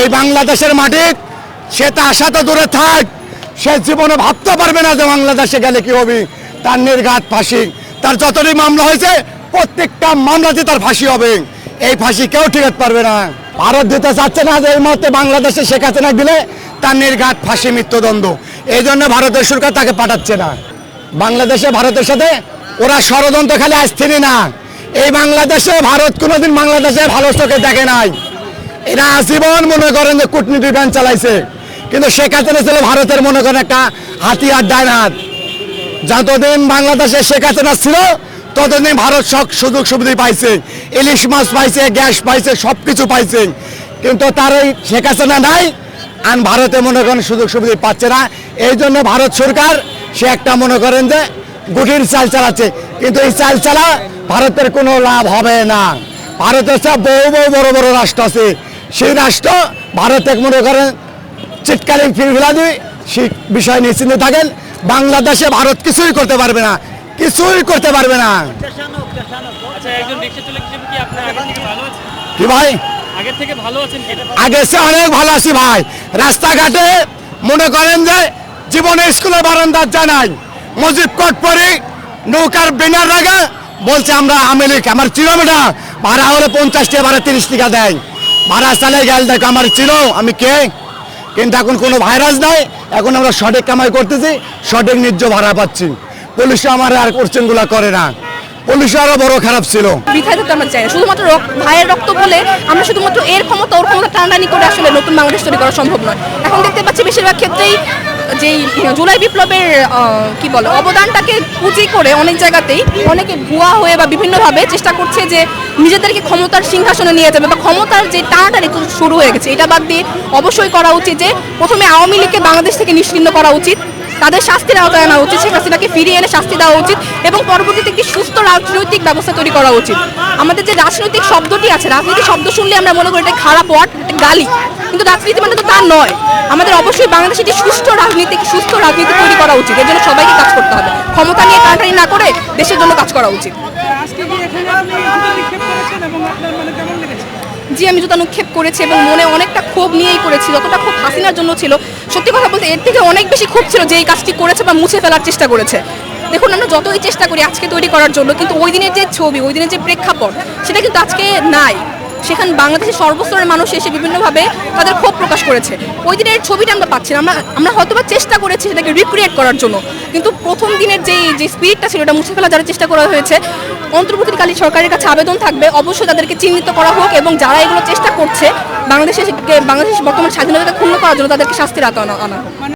এই বাংলাদেশের মাটি, সে তা আশা তো দূরে থাক। সে জীবনে ভাবতে পারবে না যে বাংলাদেশে গেলে কি হবে। তার নির্ঘাত ফাঁসি। তার যতটি মামলা হয়েছে, প্রত্যেকটা মামলাতে তার ফাঁসি হবে। এই ফাঁসি কেউ ঠিকাতে পারবে না। ভারত দিতে চাচ্ছে না যে এই মুহূর্তে বাংলাদেশে শেখ হাসিনা দিলে তার নির্ঘাত ফাঁসি, মৃত্যুদণ্ড। এই জন্য ভারতের সরকার তাকে পাঠাচ্ছে না। বাংলাদেশে ভারতের সাথে ওরা ষড়যন্ত্র খালি আসছেনি না। এই বাংলাদেশে ভারত কোনোদিন বাংলাদেশে ভালো চোখে দেখে নাই। এরা আজীবন মনে করেন যে কূটনীতি ব্যান চালাইছে। কিন্তু শেখ হাসিনা ছিল ভারতের মনে করেন একটা হাতিয়ার ডাইন হাত। যতদিন বাংলাদেশে শেখ হাসিনা ছিল, ততদিন ভারত সব সুযোগ সুবিধা পাইছে। ইলিশ মাছ পাইছে, গ্যাস পাইছে সব কিছু পাইছে। কিন্তু তার ওই শেখ হাসিনা নাই, আর ভারতে মনে করেন সুযোগ সুবিধা পাচ্ছে না। এই জন্য ভারত সরকার, সে একটা মনে করেন যে গুটির চাল চালাচ্ছে। কিন্তু এই চাল চালা ভারতের কোনো লাভ হবে না। ভারতের সব বহু বহু বড় বড় রাষ্ট্র আছে। সেই রাষ্ট্র ভারতে মনে করেন চিটকালিং ফিরফিলাদি সেই বিষয় নিশ্চিন্ত থাকেন। বাংলাদেশে ভারত কিছুই করতে পারবে না কিছুই করতে পারবে না। আচ্ছা কি ভাই? আগে সে অনেক ভালো আছি ভাই। রাস্তাঘাটে মনে করেন যে জীবনে স্কুলে বারান্দার জানাই মজিব কোট পরে নৌকার বেনার রাখা বলছে আমরা আমেলিক আমার চিরোমিটার। ভাড়া হলে পঞ্চাশ টাকা ভাড়া তিরিশ টাকা দেয়। ভাড়া চালে গেল দেখো আমার ছিল, আমি কে? কিন্তু এখন কোনো ভাইরাস নাই, এখন আমরা সঠিক কামাই করতেছি, সঠিক ন্যায্য ভাড়া পাচ্ছি। পুলিশও আমার আর কোশ্চেনগুলো করে না। পুলিশও আরও বড় খারাপ ছিল। বিধায় থাকতে আমরা চাই না। শুধুমাত্র ভাইয়ের রক্ত বলে আমরা শুধুমাত্র এর ক্ষমতা, ওর ক্ষমতা টানাটানি করে আসলে নতুন বাংলাদেশ তৈরি করা সম্ভব নয়। এখন দেখতে পাচ্ছি, বেশিরভাগ ক্ষেত্রেই যেই জুলাই বিপ্লবের কি বলে, অবদানটাকে পুঁজি করে অনেক জায়গাতেই অনেকে ভুয়া হয়ে বা বিভিন্নভাবে চেষ্টা করছে যে নিজেদেরকে ক্ষমতার সিংহাসনে নিয়ে যাবে বা ক্ষমতার যে টানাটানি শুরু হয়ে গেছে। এটা বাদ দিয়ে অবশ্যই করা উচিত যে প্রথমে আওয়ামী লীগকে বাংলাদেশ থেকে নিশ্চিন্ন করা উচিত, তাদের শাস্তির আওতায় আনা উচিত, শেখ ফিরিয়ে এনে শাস্তি দেওয়া উচিত এবং পরবর্তীতে একটি সুস্থ রাজনৈতিক ব্যবস্থা তৈরি করা উচিত। আমাদের যে রাজনৈতিক শব্দটি আছে রাজনীতি শব্দ শুনলে আমরা মনে করি এটা খারাপ ওয়ার্ড একটা গালি। কিন্তু রাজনীতি মানে তো তা নয়। আমাদের অবশ্যই বাংলাদেশে একটি সুষ্ঠু রাজনীতি সুস্থ রাজনীতি তৈরি করা উচিত। এর জন্য সবাইকে কাজ করতে হবে। ক্ষমতা নিয়ে টানাটানি না করে দেশের জন্য কাজ করা উচিত। আজকে কি এখানে আপনি এবং আপনার মানে কেমন লেগেছে? জি আমি জুতা নিক্ষেপ করেছি এবং মনে অনেকটা ক্ষোভ নিয়েই করেছি, যতটা ক্ষোভ হাসিনার জন্য ছিল, সত্যি কথা বলতে এর থেকে অনেক বেশি ক্ষোভ ছিল যে এই কাজটি করেছে বা মুছে ফেলার চেষ্টা করেছে। দেখুন, আমরা যতই চেষ্টা করি আজকে তৈরি করার জন্য, কিন্তু ওই দিনের যে ছবি, ওই দিনের যে প্রেক্ষাপট, সেটা কিন্তু আজকে নাই। সেখানে বাংলাদেশের সর্বস্তরের মানুষ এসে বিভিন্নভাবে তাদের ক্ষোভ প্রকাশ করেছে। ওই দিনের ছবিটা আমরা পাচ্ছি না। আমরা আমরা হয়তো বা চেষ্টা করেছি সেটাকে রিক্রিয়েট করার জন্য। কিন্তু প্রথম দিনের যে যে স্পিরিটটা ছিল ওটা মুছে ফেলার যারা চেষ্টা করা হয়েছে অন্তর্বর্তীকালীন সরকারের কাছে আবেদন থাকবে। অবশ্যই তাদেরকে চিহ্নিত করা হোক এবং যারা এগুলো চেষ্টা করছে বাংলাদেশে বাংলাদেশ বর্তমান স্বাধীনতাকে ক্ষুণ্ণ করার জন্য তাদেরকে শাস্তির আনা আনা হোক।